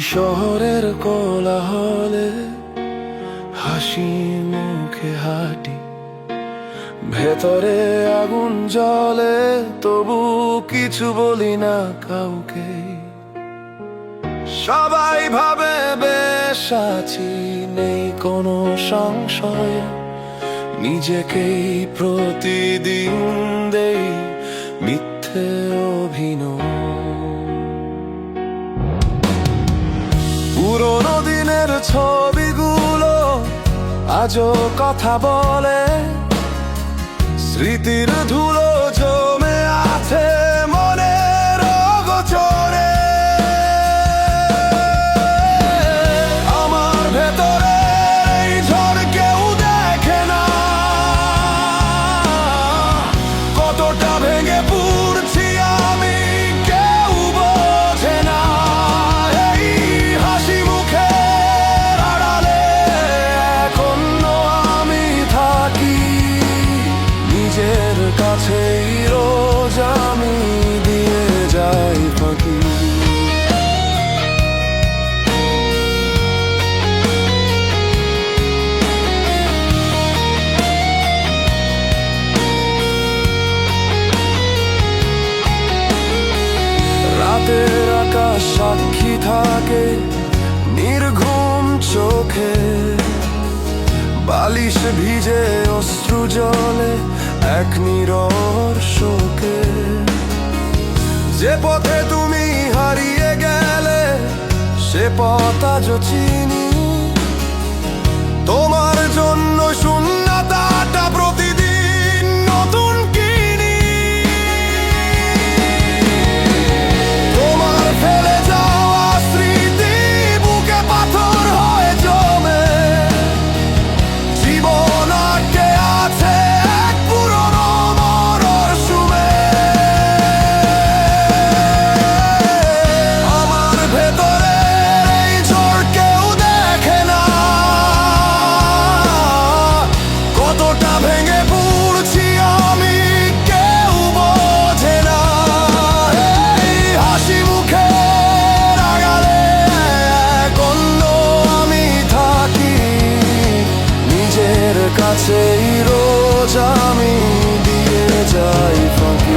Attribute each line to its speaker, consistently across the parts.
Speaker 1: শহরের কোলাহলে হাসি মুখে হাঁটি। ভেতরে আগুন জলে তবু কিছু বলি না কাউকে। সবাই ভাবে বেশ আছি, নেই কোনো সংশয়। নিজেকেই প্রতিদিন দেই মিথ্যে অভিনয়। দিনের ছবিগুলো আজও কথা বলে। স্মৃতির ধুলো থাকে, নির্ঘুম চোখে। বালিশ ভিজে অশ্রু জলে এক নীরব শোকে। যে পথে তুমি হারিয়ে গেলে, সে পথ আজ চিনি। তোমার জন্য কাছেই রোজ আমি দিয়ে যাই ফাঁকি।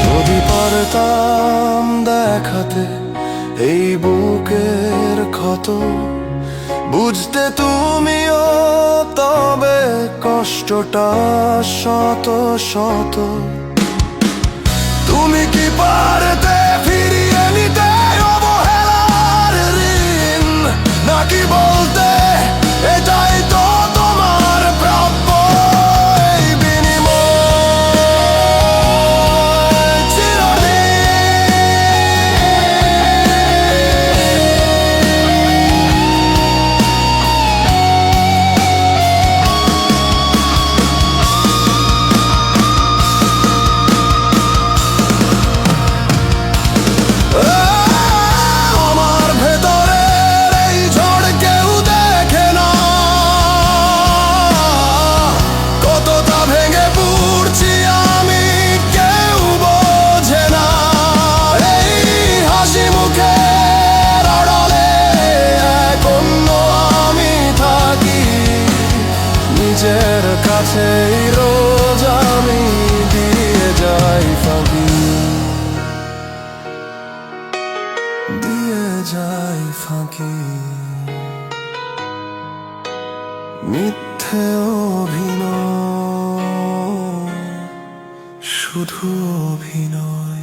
Speaker 1: যদি পারতাম দেখাতে এই বুকের ক্ষত বুঝতে তুমিও তবে কষ্টটা শত শত। তুমি কি পারতে কাছেই রোজ আমি দিয়ে যাই ফাঁকি। দিয়ে যাই ফাঁকি। মিথ্যে অভিনয় শুধু অভিনয়।